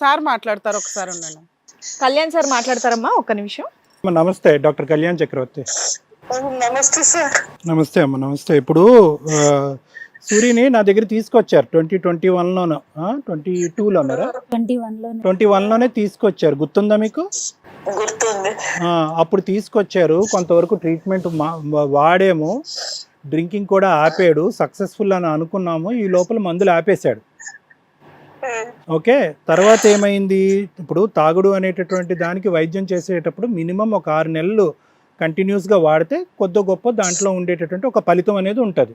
Sir మాట్లాడతారు ఒకసారి ఉండండి. కళ్యాణ్ సార్ మాట్లాడతారమ్మా ఒక్క నిమిషం. అమ్మ, నమస్తే డాక్టర్ కళ్యాణ్ చక్రవర్తి. నమస్తే సార్. నమస్తే అమ్మ నమస్తే. ఇప్పుడు ఆ, సూర్యని నా దగ్గర తీసుకొచ్చారు ట్వంటీ ట్వంటీ వన్లోనో ట్వంటీ టూలోనరా ట్వంటీ వన్లో ట్వంటీ వన్లోనే తీసుకొచ్చారు. గుర్తుందా మీకు? గుర్తుంది. ఆ, అప్పుడు తీసుకొచ్చారు. కొంతవరకు ట్రీట్మెంట్ మా- వాడేమో. డ్రింకింగ్ కూడా ఆపాడు. సక్సెస్ఫుల్ అని అనుకున్నాము. ఈ లోపల మందులు ఆపేశాడు. ఓకే తర్వాత ఏమైంది? ఇప్పుడు తాగుడు అనేటటువంటి దానికి వైద్యం చేసేటప్పుడు మినిమం ఒక ఆరు నెలలు కంటిన్యూస్గా వాడితే కొద్ది గొప్ప దాంట్లో ఉండేటటువంటి ఒక ఫలితం అనేది ఉంటుంది.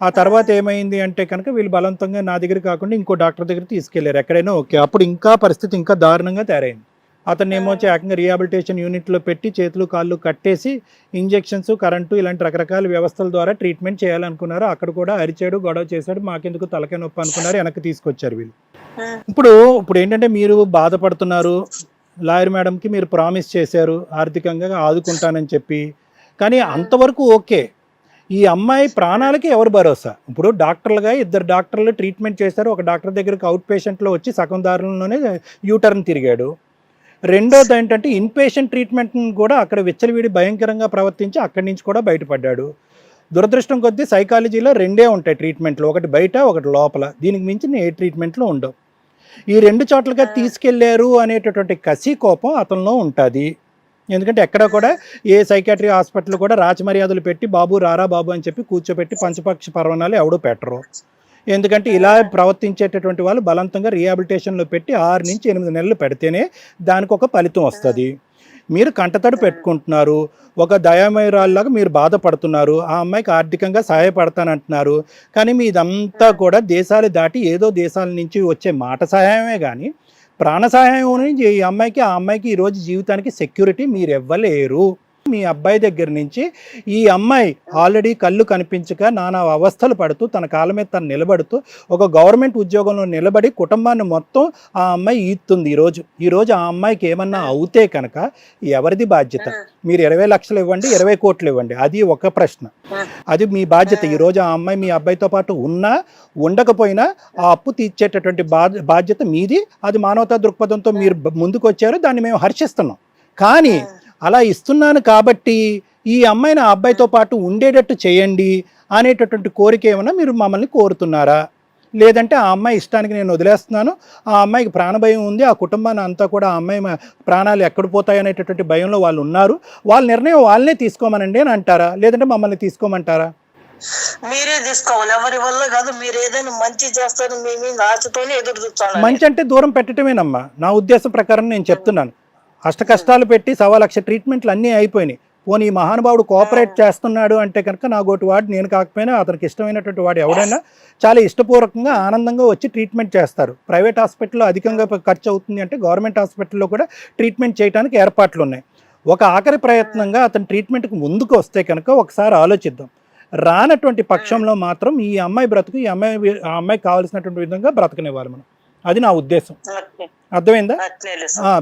ఆ తర్వాత ఏమైంది అంటే కనుక వీళ్ళు బలవంతంగా నా దగ్గర కాకుండా ఇంకో డాక్టర్ దగ్గర తీసుకెళ్ళారు ఎక్కడైనా ఓకే. అప్పుడు ఇంకా పరిస్థితి ఇంకా దారుణంగా తయారైంది. అతన్ని ఏమొచ్చి ఏకంగా రీహాబిలిటేషన్ యూనిట్లో పెట్టి చేతులు కాళ్ళు కట్టేసి ఇంజెక్షన్స్ కరెంటు ఇలాంటి రకరకాల వ్యవస్థల ద్వారా ట్రీట్మెంట్ చేయాలనుకున్నారు అక్కడ కూడా అరిచాడు గొడవ చేశాడు మాకెందుకు తలకే నొప్పి అనుకున్నారు వెనక్కి తీసుకొచ్చారు వీళ్ళు. ఇప్పుడు ఇప్పుడు ఏంటంటే మీరు బాధపడుతున్నారు లాయర్ మేడంకి మీరు ప్రామిస్ చేశారు ఆర్థికంగా ఆదుకుంటానని చెప్పి కానీ అంతవరకు ఓకే. ఈ అమ్మాయి ప్రాణాలకి ఎవరు భరోసా? ఇప్పుడు డాక్టర్లుగా ఇద్దరు డాక్టర్లు ట్రీట్మెంట్ చేశారు ఒక డాక్టర్ దగ్గరికి అవుట్ పేషెంట్లో వచ్చి సగం దారులలోనే యూటర్న్ తిరిగాడు. రెండోది ఏంటంటే ఇన్ పేషెంట్ ట్రీట్మెంట్ని కూడా అక్కడ విచ్చలవిడి భయంకరంగా ప్రవర్తించి అక్కడి నుంచి కూడా బయటపడ్డాడు. దురదృష్టం కొద్దీ సైకాలజీలో రెండే ఉంటాయి ట్రీట్మెంట్లు ఒకటి బయట ఒకటి లోపల. దీనికి మించిన ఏ ట్రీట్మెంట్లు ఉండవు. ఈ రెండు చోట్లగా తీసుకెళ్ళారు అనేటటువంటి కసి కోపం అతనిలో ఉంటుంది. ఎందుకంటే ఎక్కడ కూడా ఏ సైకాట్రీ హాస్పిటల్ కూడా రాచమర్యాదలు పెట్టి బాబు రారా బాబు అని చెప్పి కూర్చోబెట్టి పంచపక్ష పర్వణాలు ఎవడో పెట్టరు. ఎందుకంటే ఇలా ప్రవర్తించేటటువంటి వాళ్ళు బలవంతంగా రీహాబిలిటేషన్లో పెట్టి ఆరు నుంచి ఎనిమిది నెలలు పెడితేనే దానికి ఒక ఫలితం వస్తుంది. మీరు కంటతడి పెట్టుకుంటున్నారు ఒక దయామయురాల్లాగా మీరు బాధపడుతున్నారు ఆ అమ్మాయికి ఆర్థికంగా సహాయపడతానంటున్నారు కానీ మీ ఇదంతా కూడా దేశాలు దాటి ఏదో దేశాల నుంచి వచ్చే మాట సహాయమే కానీ ప్రాణ సహాయం నుంచి ఈ అమ్మాయికి ఆ అమ్మాయికి ఈరోజు జీవితానికి సెక్యూరిటీ మీరు ఇవ్వలేరు మీ అబ్బాయి దగ్గర నుంచి ఈ అమ్మాయి ఆల్రెడీ కళ్ళు కనిపించక నానా అవస్థలు పడుతూ తన కాళ్ళ మీద తను నిలబడుతూ ఒక గవర్నమెంట్ ఉద్యోగంలో నిలబడి కుటుంబాన్ని మొత్తం ఆ అమ్మాయి ఈత్తుంది ఈరోజు ఈరోజు ఆ అమ్మాయికి ఏమన్నా అవుతే కనుక ఎవరిది బాధ్యత? మీరు ఇరవై లక్షలు ఇవ్వండి ఇరవై కోట్లు ఇవ్వండి. అది ఒక ప్రశ్న. అది మీ బాధ్యత. ఈరోజు ఆ అమ్మాయి మీ అబ్బాయితో పాటు ఉన్నా ఉండకపోయినా ఆ అప్పు తీర్చేటటువంటి బాధ్యత మీది. అది మానవతా దృక్పథంతో మీరు ముందుకు వచ్చారు దాన్ని మేము హర్షిస్తున్నాం. కానీ అలా ఇస్తున్నాను కాబట్టి ఈ అమ్మాయిని ఆ అబ్బాయితో పాటు ఉండేటట్టు చేయండి అనేటటువంటి కోరిక ఏమైనా మీరు మమ్మల్ని కోరుతున్నారా? లేదంటే ఆ అమ్మాయి ఇష్టానికి నేను వదిలేస్తున్నాను ఆ అమ్మాయికి ప్రాణభయం ఉంది ఆ కుటుంబాన్ని అంతా కూడా ఆ అమ్మాయి ప్రాణాలు ఎక్కడ పోతాయి అనేటటువంటి భయంలో వాళ్ళు ఉన్నారు. వాళ్ళ నిర్ణయం వాళ్ళనే తీసుకోమనండి అని అంటారా? లేదంటే మమ్మల్ని తీసుకోమంటారా? మీరే తీసుకోవాలి. ఎవరి వల్ల కాదు మీరు ఏదైనా మంచి చేస్తారు మీ మీద ఆశతోనే ఎదురు చూస్తాను మంచి అంటే దూరం పెట్టడమేనమ్మా నా ఉద్దేశం ప్రకారం నేను చెప్తున్నాను. అష్ట కష్టాలు పెట్టి సవా లక్ష ట్రీట్మెంట్లు అన్నీ అయిపోయినాయి. పోనీ ఈ మహానుభావుడు కోఆపరేట్ చేస్తున్నాడు అంటే కనుక నా గోటి వాడు నేను కాకపోయినా అతనికి ఇష్టమైనటువంటి వాడు ఎవడైనా చాలా ఇష్టపూర్వకంగా ఆనందంగా వచ్చి ట్రీట్మెంట్ చేస్తారు. ప్రైవేట్ హాస్పిటల్లో అధికంగా ఖర్చు అవుతుంది అంటే గవర్నమెంట్ హాస్పిటల్లో కూడా ట్రీట్మెంట్ చేయడానికి ఏర్పాట్లు ఉన్నాయి. ఒక ఆఖరి ప్రయత్నంగా అతను ట్రీట్మెంట్కి ముందుకు వస్తే కనుక ఒకసారి ఆలోచిద్దాం. రానటువంటి పక్షంలో మాత్రం ఈ అమ్మాయి బ్రతుకు ఈ అమ్మాయి ఆ అమ్మాయికి కావాల్సినటువంటి విధంగా బ్రతకనివ్వాలి మనం. అది నా ఉద్దేశం. అర్థమైందా?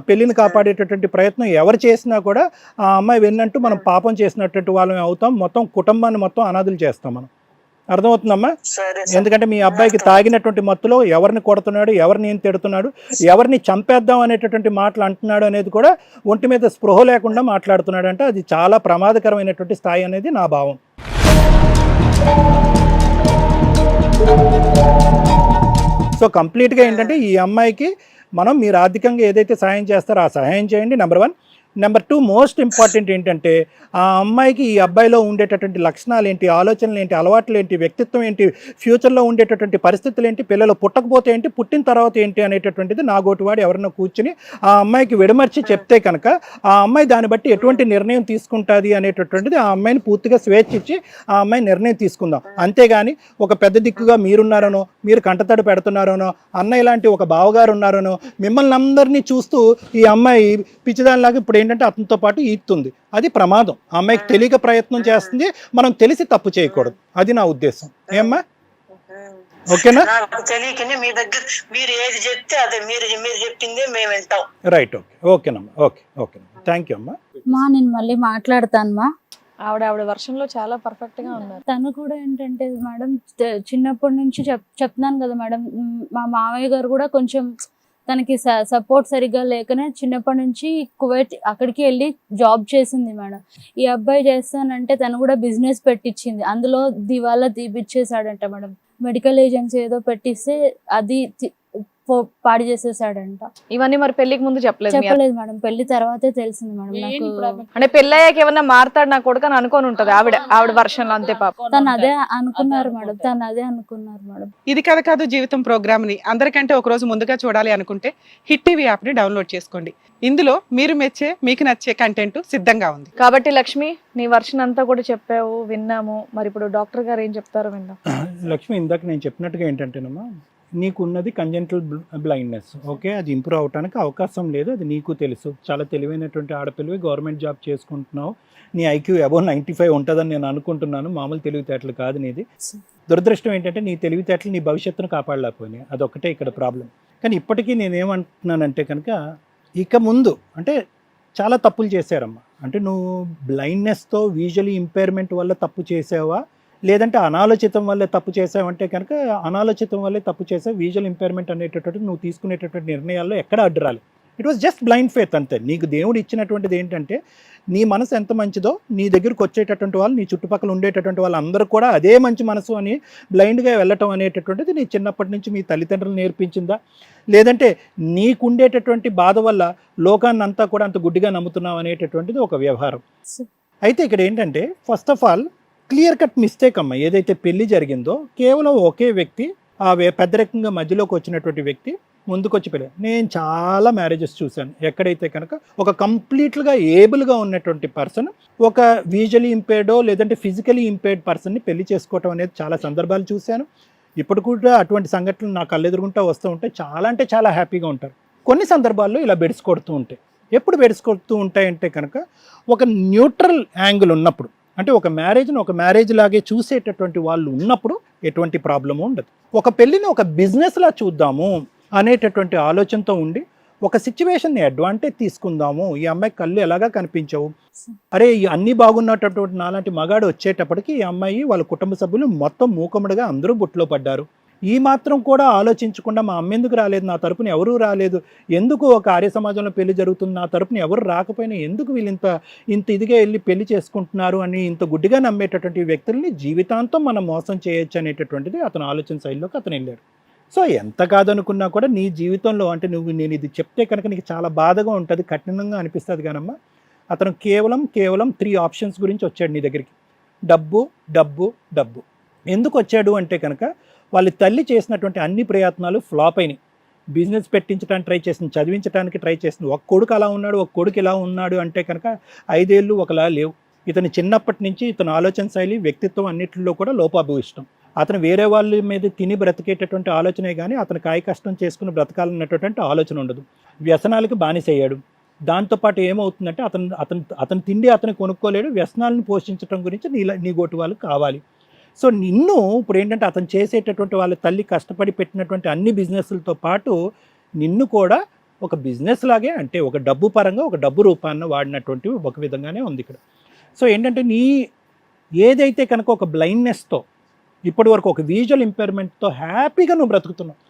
పెళ్ళిని కాపాడేటటువంటి ప్రయత్నం ఎవరు చేసినా కూడా ఆ అమ్మాయి విన్నట్టు మనం పాపం చేసినటువంటి వాళ్ళమే అవుతాం. మొత్తం కుటుంబాన్ని మొత్తం అనాథులు చేస్తాం మనం. అర్థమవుతుందమ్మా? ఎందుకంటే మీ అబ్బాయికి తాగినటువంటి మత్తులో ఎవరిని కొడుతున్నాడు ఎవరిని ఏం తిడుతున్నాడు ఎవరిని చంపేద్దాం అనేటటువంటి మాటలు అంటున్నాడు అనేది కూడా ఒంటి మీద స్పృహ లేకుండా మాట్లాడుతున్నాడు అంటే అది చాలా ప్రమాదకరమైనటువంటి స్థాయి అనేది నా భావం. సో కంప్లీట్గా ఏంటంటే ఈ అమ్మాయికి మనం మీరు ఆర్థికంగా ఏదైతే సహాయం చేస్తారో ఆ సహాయం చేయండి number one number two most important ఏంటంటే ఆ అమ్మాయికి ఈ అబ్బాయిలో ఉండేటటువంటి లక్షణాలు ఏంటి ఆలోచనలు ఏంటి అలవాట్లు ఏంటి వ్యక్తిత్వం ఏంటి ఫ్యూచర్లో ఉండేటటువంటి పరిస్థితులు ఏంటి పిల్లలు పుట్టకపోతే ఏంటి పుట్టిన తర్వాత ఏంటి అనేటటువంటిది నా గోటివాడు ఎవరన్నా కూర్చుని ఆ అమ్మాయికి విడమర్చి చెప్తే కనుక ఆ అమ్మాయి దాన్ని బట్టి ఎటువంటి నిర్ణయం తీసుకుంటుంది అనేటటువంటిది ఆ అమ్మాయిని పూర్తిగా స్వేచ్ఛ ఇచ్చి ఆ అమ్మాయి నిర్ణయం తీసుకుందాం. అంతేగాని ఒక పెద్ద దిక్కుగా మీరున్నారనో మీరు కంటతడి పెడుతున్నారనో అన్న ఇలాంటి ఒక బావగారు ఉన్నారనో మిమ్మల్ని అందరినీ చూస్తూ ఈ అమ్మాయి పిచ్చిదానిలాగా ఇప్పుడు ఏంటంటే అతనితో పాటు ఈతుంది అది ప్రమాదం. ఆ అమ్మాయికి తెలియక ప్రయత్నం చేస్తుంది. మనం తెలిసి తప్పు చేయకూడదు. అది నా ఉద్దేశం. ఏమ్మా? ఓకేనా? తెలియకనే మీ దగ్గర మీరు ఏది చెప్తే అదే మీరు మీరు చెప్పిందే మేము వింటాం. Right okay. ఓకేనమ్మా. ఓకే ఓకే థ్యాంక్ యూ అమ్మా. మా నేను మళ్ళీ మాట్లాడతాను మా. ఆవిడ ఆవిడ వర్షంలో చాలా పర్ఫెక్ట్గా ఉన్నారు. తను కూడా ఏంటంటే మేడం చిన్నప్పటి నుంచి చెప్ చెప్తున్నాను కదా మేడం. మ్, మా మామయ్య గారు కూడా కొంచెం తనకి సపోర్ట్ సరిగ్గా లేకనే చిన్నప్పటి నుంచి కువైట్ అక్కడికి వెళ్ళి జాబ్ చేసింది మేడం. ఈ అబ్బాయి చేస్తానంటే తను కూడా బిజినెస్ పెట్టించింది అందులో దివాలా తీపిచ్చేసాడంట మేడం. మెడికల్ ఏజెన్సీ ఏదో పెట్టిస్తే అది పాడు చేసేసాడంట. ఇవన్నీ మరి పెళ్ళికి ముందు చెప్పలేదు. చెప్పలేదు మేడం. పెళ్ళి తర్వాతే తెలిసింది మేడం నాకు. అంటే పెళ్ళయ్యాక ఏమన్నా మారతాడు నా కొడుకు అని అనుకొని ఉంటది ఆవిడ ఆవిడ వర్షన్లో అంతే పాప. తను అదే అనుకున్నారు మేడం. తను అదే అనుకున్నారు మేడం. ఇది కథ కాదు జీవితం ప్రోగ్రామ్ని. అందరికంటే ఒక రోజు ముందుగా చూడాలి అనుకుంటే హిట్ టీవీ యాప్ని డౌన్లోడ్ చేసుకోండి. ఇందులో మీరు మెచ్చే మీకు నచ్చే కంటెంట్ సిద్ధంగా ఉంది. కాబట్టి లక్ష్మి నీ వర్షన్ అంతా కూడా చెప్పావు విన్నాము. మరి ఇప్పుడు డాక్టర్ గారు ఏం చెప్తారో విందాం. లక్ష్మి ఇందాక నేను చెప్పినట్టుగా ఏంటంటేనమ్మా నీకున్నది కంజెంటల్ బ్లైండ్నెస్ ఓకే అది ఇంప్రూవ్ అవడానికి అవకాశం లేదు. అది నీకు తెలుసు. చాలా తెలివైనటువంటి ఆడపిల్లవి గవర్నమెంట్ జాబ్ చేసుకుంటున్నావు. నీ ఐక్యూ అబౌవ్ నైంటీ ఫైవ్ ఉంటుందని నేను అనుకుంటున్నాను. మామూలు తెలివితేటలు కాదు నీది. దురదృష్టం ఏంటంటే నీ తెలివితేటలు నీ భవిష్యత్తును కాపాడలేకపోయినాయి. అదొక్కటే ఇక్కడ ప్రాబ్లం కానీ ఇప్పటికీ నేనేమంటున్నానంటే కనుక ఇక ముందు అంటే చాలా తప్పులు చేశారమ్మా. అంటే నువ్వు బ్లైండ్నెస్తో విజువలీ ఇంపైర్మెంట్ వల్ల తప్పు చేసావా? లేదంటే అనాలోచితం వల్లే తప్పు చేసావంటే కనుక అనాలోచితం వల్లే తప్పు చేసావు విజువల్ ఇంపైర్మెంట్ అనేటటువంటి నువ్వు తీసుకునేటటువంటి నిర్ణయాల్లో ఎక్కడ అడ్డురాలి it was just blind faith అంతే. నీకు దేవుడు ఇచ్చినటువంటిది ఏంటంటే నీ మనసు ఎంత మంచిదో నీ దగ్గరకు వచ్చేటటువంటి వాళ్ళు నీ చుట్టుపక్కల ఉండేటటువంటి వాళ్ళందరూ కూడా అదే మంచి మనసు అని బ్లైండ్గా వెళ్ళటం అనేటటువంటిది నీ చిన్నప్పటి నుంచి మీ తల్లిదండ్రులు నేర్పించిందా? లేదంటే నీకుండేటటువంటి బాధ వల్ల లోకాన్ని అంతా కూడా అంత గుడ్డిగా నమ్ముతున్నావు అనేటటువంటిది ఒక వ్యవహారం. అయితే ఇక్కడ ఏంటంటే first of all clear cut mistake అమ్మ. ఏదైతే పెళ్ళి జరిగిందో కేవలం ఒకే వ్యక్తి ఆ వే- పెద్దరికంగా మధ్యలోకి వచ్చినటువంటి వ్యక్తి ముందుకొచ్చి పెళ్ళి నేను చాలా మ్యారేజెస్ చూశాను. ఎక్కడైతే కనుక ఒక కంప్లీట్గా ఏబుల్గా ఉన్నటువంటి పర్సన్ ఒక విజువలీ ఇంపేర్డో లేదంటే ఫిజికలీ ఇంపేర్డ్ పర్సన్ని పెళ్ళి చేసుకోవటం అనేది చాలా సందర్భాలు చూశాను. ఇప్పుడు కూడా అటువంటి సంఘటనలు నా కళ్ళెదురుగుంటా వస్తూ ఉంటే చాలా అంటే చాలా హ్యాపీగా ఉంటారు. కొన్ని సందర్భాల్లో ఇలా బెడిసి కొడుతూ ఉంటాయి. ఎప్పుడు బెడిసి కొడుతూ ఉంటాయంటే కనుక ఒక న్యూట్రల్ యాంగిల్ ఉన్నప్పుడు అంటే ఒక మ్యారేజ్ని ఒక మ్యారేజ్ లాగే చూసేటటువంటి వాళ్ళు ఉన్నప్పుడు ఎటువంటి ప్రాబ్లము ఉండదు. ఒక పెళ్ళిని ఒక బిజినెస్లా చూద్దాము అనేటటువంటి ఆలోచనతో ఉండి ఒక సిచ్యువేషన్ని అడ్వాంటేజ్ తీసుకుందాము. ఈ అమ్మాయి కళ్ళు ఎలాగా కనిపించవు? అరే ఈ అన్ని బాగున్నటువంటి నాలాంటి మగాడు వచ్చేటప్పటికి ఈ అమ్మాయి వాళ్ళ కుటుంబ సభ్యులు మొత్తం మూకముడిగా అందరూ బుట్లో పడ్డారు. ఈ మాత్రం కూడా ఆలోచించకుండా మా అమ్మేందుకు రాలేదు నా తరపున ఎవరూ రాలేదు ఎందుకు ఒక ఆర్య సమాజంలో పెళ్ళి జరుగుతుంది నా తరపున ఎవరు రాకపోయినా ఎందుకు వీళ్ళింత ఇంత ఇంత ఇదిగా వెళ్ళి పెళ్ళి చేసుకుంటున్నారు అని ఇంత గుడ్డిగా నమ్మేటటువంటి వ్యక్తుల్ని జీవితాంతం మనం మోసం చేయొచ్చు అనేటటువంటిది అతను ఆలోచన శైలిలోకి అతను వెళ్ళాడు. సో ఎంత కాదనుకున్నా కూడా నీ జీవితంలో అంటే నువ్వు నేను ఇది చెప్తే కనుక నీకు చాలా బాధగా ఉంటుంది కఠినంగా అనిపిస్తుంది కానమ్మా. అతను కేవలం కేవలం త్రీ ఆప్షన్స్ గురించి వచ్చాడు నీ దగ్గరికి. డబ్బు డబ్బు డబ్బు. ఎందుకు వచ్చాడు అంటే కనుక వాళ్ళ తల్లి చేసినటువంటి అన్ని ప్రయత్నాలు ఫ్లాప్ అయినాయి. బిజినెస్ పెట్టించడానికి ట్రై చేసింది చదివించడానికి ట్రై చేసింది. ఒక కొడుకు అలా ఉన్నాడు ఒక కొడుకు ఇలా ఉన్నాడు అంటే కనుక ఐదేళ్ళు ఒకలా లేవు. ఇతను చిన్నప్పటి నుంచి ఇతను ఆలోచన శైలి వ్యక్తిత్వం అన్నింటిలో కూడా లోపాభూయిష్టం. అతను వేరే వాళ్ళ మీద తిని బ్రతికేటటువంటి ఆలోచనే కానీ అతను కాయ కష్టం చేసుకుని బ్రతకాలన్నటువంటి ఆలోచన ఉండదు. వ్యసనాలకు బానిసయ్యాడు. దాంతోపాటు ఏమవుతుందంటే అతను అతను అతను తిండి అతను కొనుక్కోలేడు. వ్యసనాలను పోషించడం గురించి నీ నీ గోటు వాళ్ళు కావాలి. సో నిన్ను ఇప్పుడు ఏంటంటే అతను చేసేటటువంటి వాళ్ళ తల్లి కష్టపడి పెట్టినటువంటి అన్ని బిజినెస్లతో పాటు నిన్ను కూడా ఒక బిజినెస్ లాగే అంటే ఒక డబ్బు పరంగా ఒక డబ్బు రూపాన్ని వాడినటువంటి ఒక విధంగానే ఉంది ఇక్కడ. సో ఏంటంటే నీ ఏదైతే కనుక ఒక బ్లైండ్నెస్తో ఇప్పటి వరకు ఒక విజువల్ ఇంపైర్మెంట్తో హ్యాపీగా నువ్వు బ్రతుకుతున్నావు.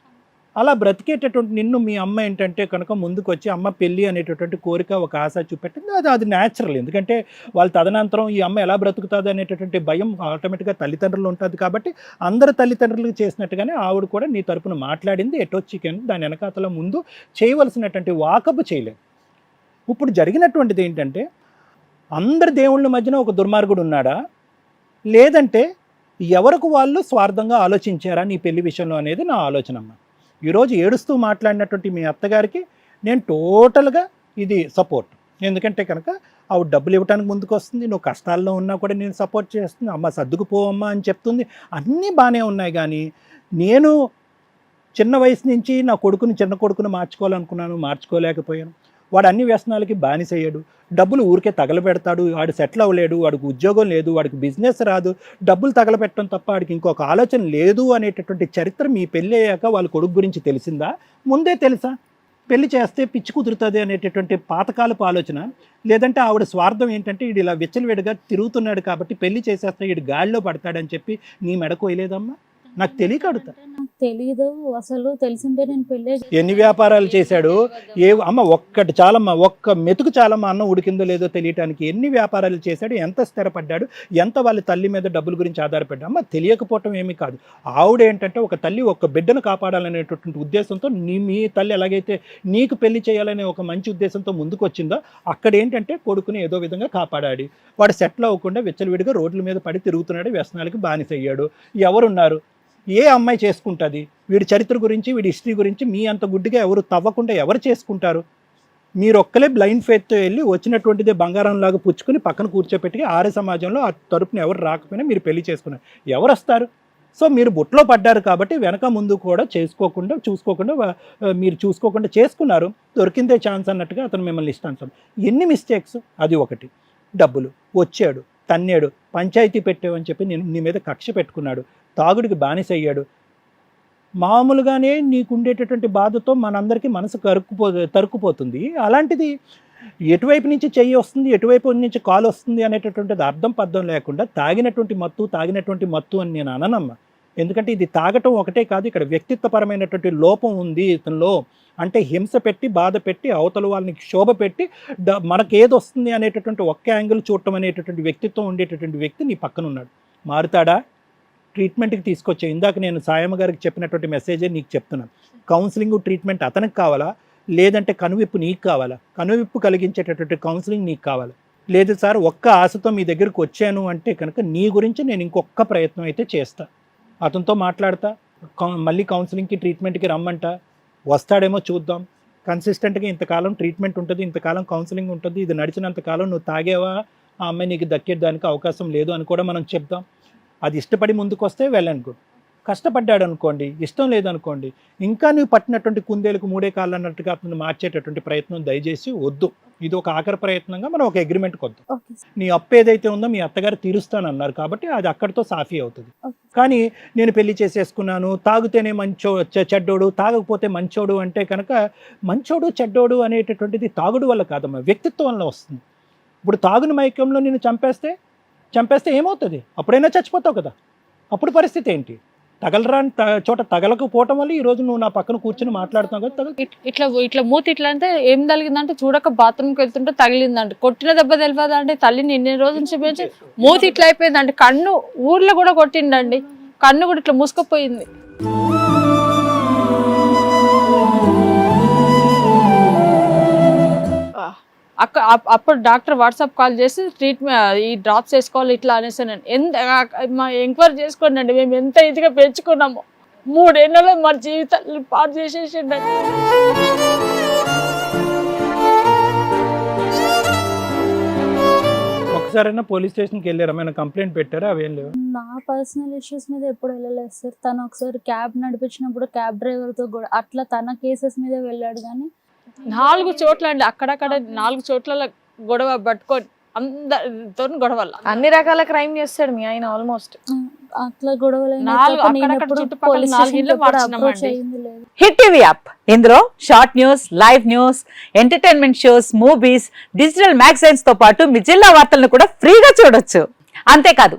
అలా బ్రతికేటటువంటి నిన్ను మీ అమ్మ ఏంటంటే కనుక ముందుకు వచ్చి అమ్మ పెళ్ళి అనేటటువంటి కోరిక ఒక ఆశ చూపెట్టింది. అది అది న్యాచురల్ ఎందుకంటే వాళ్ళ తదనంతరం ఈ అమ్మ ఎలా బ్రతుకుతుంది అనేటటువంటి భయం ఆటోమేటిక్గా తల్లిదండ్రులు ఉంటుంది కాబట్టి అందరు తల్లిదండ్రులకు చేసినట్టుగానే ఆవిడ కూడా నీ తరపున మాట్లాడింది. ఎటో చికెన్ దాని వెనకాతల ముందు చేయవలసినటువంటి వాకపు చేయలేదు. ఇప్పుడు జరిగినటువంటిది ఏంటంటే అందరి దేవుళ్ళ మధ్యన ఒక దుర్మార్గుడు ఉన్నాడా? లేదంటే ఎవరికి వాళ్ళు స్వార్థంగా ఆలోచించారా నీ పెళ్ళి విషయంలో అనేది నా ఆలోచన అమ్మ ఈరోజు ఏడుస్తూ మాట్లాడినటువంటి మీ అత్తగారికి నేను టోటల్గా ఇది సపోర్ట్. ఎందుకంటే కనుక ఆవిడ డబ్బులు ఇవ్వడానికి ముందుకు వస్తుంది నువ్వు కష్టాల్లో ఉన్నా కూడా నేను సపోర్ట్ చేస్తుంది. అమ్మ సర్దుకుపోవమ్మా అని చెప్తుంది. అన్నీ బాగానే ఉన్నాయి కానీ నేను చిన్న వయసు నుంచి నా కొడుకుని చిన్న కొడుకుని మార్చుకోవాలనుకున్నాను మార్చుకోలేకపోయాను. వాడు అన్ని వ్యసనాలకి బానిసయ్యాడు. డబ్బులు ఊరికే తగలబెడతాడు. వాడు సెటిల్ అవ్వలేడు. వాడికి ఉద్యోగం లేదు. వాడికి బిజినెస్ రాదు. డబ్బులు తగలబెట్టడం తప్ప వాడికి ఇంకొక ఆలోచన లేదు అనేటటువంటి చరిత్ర మీ పెళ్ళి అయ్యాక వాళ్ళ కొడుకు గురించి తెలిసిందా? ముందే తెలుసా? పెళ్ళి చేస్తే పిచ్చి కుదురుతుంది అనేటటువంటి పాతకాలపు ఆలోచన. లేదంటే ఆవిడ స్వార్థం ఏంటంటే వీడు ఇలా విచ్చలవిడిగా తిరుగుతున్నాడు కాబట్టి పెళ్ళి చేసేస్తే వీడు గాలిలో పడతాడని చెప్పి నీ మెడకు వేయలేదమ్మా? నాకు తెలియక అడుగుతా. నాకు తెలియదు అసలు తెలిసింటే నేను పెళ్ళే ఎన్ని వ్యాపారాలు చేశాడు? ఏ అమ్మ ఒక్కటి చాలమ్మా ఒక్క మెతుకు చాలమ్మా అన్నం ఉడికిందో లేదో తెలియటానికి ఎన్ని వ్యాపారాలు చేశాడు? ఎంత స్థిరపడ్డాడు? ఎంత వాళ్ళ తల్లి మీద డబ్బుల గురించి ఆధారపడ్డా అమ్మ తెలియకపోవటం ఏమీ కాదు. ఆవిడ ఏంటంటే ఒక తల్లి ఒక బిడ్డను కాపాడాలనేటటువంటి ఉద్దేశంతో నీ మీ తల్లి ఎలాగైతే నీకు పెళ్ళి చేయాలనే ఒక మంచి ఉద్దేశంతో ముందుకు వచ్చిందో అక్కడ ఏంటంటే కొడుకుని ఏదో విధంగా కాపాడాడు. వాడు సెటిల్ అవ్వకుండా విచ్చలవిడిగా రోడ్ల మీద పడి తిరుగుతున్నాడు వ్యసనాలకి బానిసయ్యాడు. ఎవరున్నారు? ఏ అమ్మాయి చేసుకుంటుంది? వీడి చరిత్ర గురించి వీడి హిస్టరీ గురించి మీ అంత గుడ్డిగా ఎవరు తవ్వకుండా ఎవరు చేసుకుంటారు? మీరు ఒక్కలే బ్లైండ్ ఫేత్తో వెళ్ళి వచ్చినటువంటిదే బంగారం లాగా పుచ్చుకుని పక్కన కూర్చోపెట్టి ఆర్య సమాజంలో ఆ తరపున ఎవరు రాకపోయినా మీరు పెళ్ళి చేసుకున్నారు. ఎవరు వస్తారు సో మీరు బుట్టలో పడ్డారు కాబట్టి వెనక ముందు కూడా చేసుకోకుండా చూసుకోకుండా మీరు చూసుకోకుండా చేసుకున్నారు. దొరికిందే ఛాన్స్ అన్నట్టుగా అతను మిమ్మల్ని ఇష్టం ఎన్ని మిస్టేక్స్ అది ఒకటి. డబ్బులు. వచ్చాడు. తన్నాడు పంచాయతీ పెట్టావని చెప్పి నేను నీ మీద కక్ష పెట్టుకున్నాడు. తాగుడికి బానిస అయ్యాడు మామూలుగానే నీకుండేటటువంటి బాధతో మనందరికీ మనసు కరుక్కుపో తరుక్కుపోతుంది. అలాంటిది ఎటువైపు నుంచి చెయ్యి వస్తుంది ఎటువైపు నుంచి కాలు వస్తుంది అనేటటువంటిది అర్థం పద్ధం లేకుండా తాగినటువంటి మత్తు తాగినటువంటి మత్తు అని నేను అననమ్మా. ఎందుకంటే ఇది తాగటం ఒకటే కాదు ఇక్కడ వ్యక్తిత్వపరమైనటువంటి లోపం ఉంది ఇతనిలో. అంటే హింస పెట్టి బాధ పెట్టి అవతల వాళ్ళని శోభ పెట్టి ద మనకి ఏది వస్తుంది అనేటటువంటి ఒక్క యాంగిల్ చూడటం అనేటటువంటి వ్యక్తిత్వం ఉండేటటువంటి వ్యక్తి నీ పక్కన ఉన్నాడు మారుతాడా? ట్రీట్మెంట్కి తీసుకొచ్చే ఇందాక నేను సాయమ్మ గారికి చెప్పినటువంటి మెసేజే నీకు చెప్తున్నాను. కౌన్సిలింగ్ ట్రీట్మెంట్ అతనికి కావాలా? లేదంటే కనువిప్పు నీకు కావాలా? కనువిప్పు కలిగించేటటువంటి కౌన్సిలింగ్ నీకు కావాలా? లేదు సార్ ఒక్క ఆశతో మీ దగ్గరికి వచ్చాను అంటే కనుక నీ గురించి నేను ఇంకొక ప్రయత్నం అయితే చేస్తాను అతనితో మాట్లాడతా మళ్ళీ కౌన్సిలింగ్కి ట్రీట్మెంట్కి రమ్మంట. వస్తాడేమో చూద్దాం. కన్సిస్టెంట్గా ఇంతకాలం ట్రీట్మెంట్ ఉంటుంది ఇంతకాలం కౌన్సిలింగ్ ఉంటుంది ఇది నడిచినంతకాలం నువ్వు తాగేవా? ఆ అమ్మాయి నీకు దక్కేదానికి అవకాశం లేదు అని కూడా మనం చెప్దాం. అది ఇష్టపడి ముందుకు వస్తే వెళ్ళనుకో కష్టపడ్డాడు అనుకోండి ఇష్టం లేదనుకోండి ఇంకా నువ్వు పట్టినటువంటి కుందేలకు మూడే కాళ్ళు అన్నట్టుగా అతను మార్చేటటువంటి ప్రయత్నం దయచేసి వద్దు. ఇది ఒక ఆఖరి ప్రయత్నంగా మనం ఒక అగ్రిమెంట్కి వద్దాం ఓకే నీ అప్పు ఏదైతే ఉందో మీ అత్తగారు తీరుస్తానన్నారు కాబట్టి అది అక్కడితో సాఫీ అవుతుంది. కానీ నేను పెళ్ళి చేసేసుకున్నాను తాగితేనే మంచో చెడ్డోడు తాగకపోతే మంచోడు అంటే కనుక మంచోడు చెడ్డోడు అనేటటువంటిది తాగుడు వల్ల కాదమ్మా వ్యక్తిత్వం వల్ల వస్తుంది. ఇప్పుడు తాగుని మైకంలో నిన్ను చంపేస్తే చంపేస్తే ఏమవుతుంది? అప్పుడైనా చచ్చిపోతావు కదా. అప్పుడు పరిస్థితి ఏంటి? తగలరాని త- చోట తగలకపోవటం వల్ల ఈ రోజు నువ్వు నా పక్కన కూర్చొని మాట్లాడుతున్నావు కదా తగల ఇట్లా ఇట్లా మూతి ఇట్లా అంటే ఏం తగిలిందంటే చూడక బాత్రూమ్కి వెళ్తుంటే తగిలిందండి. కొట్టిన దెబ్బ తెలియదు అంటే తల్లిని ఇన్ని రోజుల నుంచి పెంచి మూతి ఇట్లా అయిపోయిందండి కన్ను ఊర్లో కూడా కొట్టిండండి. కన్ను కూడా ఇట్లా మూసుకుపోయింది. అప్పుడు డాక్టర్ వాట్సాప్ కాల్ చేసి ట్రీట్మెంట్ ఈ డ్రాప్స్ వేసుకోవాలి ఇట్లా అనేసి నేను ఎంత మా ఎంక్వైరీ చేసుకోండి అండి మేము ఎంత ఇదిగా పెంచుకున్నాము. మూడేళ్ళలో మా జీవితాలు పాడు చేసేసిండండి. ఒకసారైనా పోలీస్ స్టేషన్కి వెళ్ళారు? ఏమైనా కంప్లైంట్ పెట్టారా? అవేం లేవు? నా పర్సనల్ ఇష్యూస్ మీద ఎప్పుడు వెళ్ళలేదు సార్. తను ఒకసారి క్యాబ్ నడిపించినప్పుడు క్యాబ్ డ్రైవర్తో కూడా అట్లా తన కేసెస్ మీద వెళ్ళాడు కానీ నాలుగు చోట్ల అండి. అక్కడక్కడ నాలుగు చోట్ల గొడవ పట్టుకొని అందరితో గొడవల. అన్ని రకాల క్రైమ్ చేస్తాడు మీ ఆయన ఆల్మోస్ట్. అట్లా గొడవలు హిట్ టీవీ యాప్. ఇందులో short news live news entertainment shows movies digital మ్యాగజైన్స్తో పాటు మీ జిల్లా వార్తలను కూడా ఫ్రీగా చూడొచ్చు. అంతేకాదు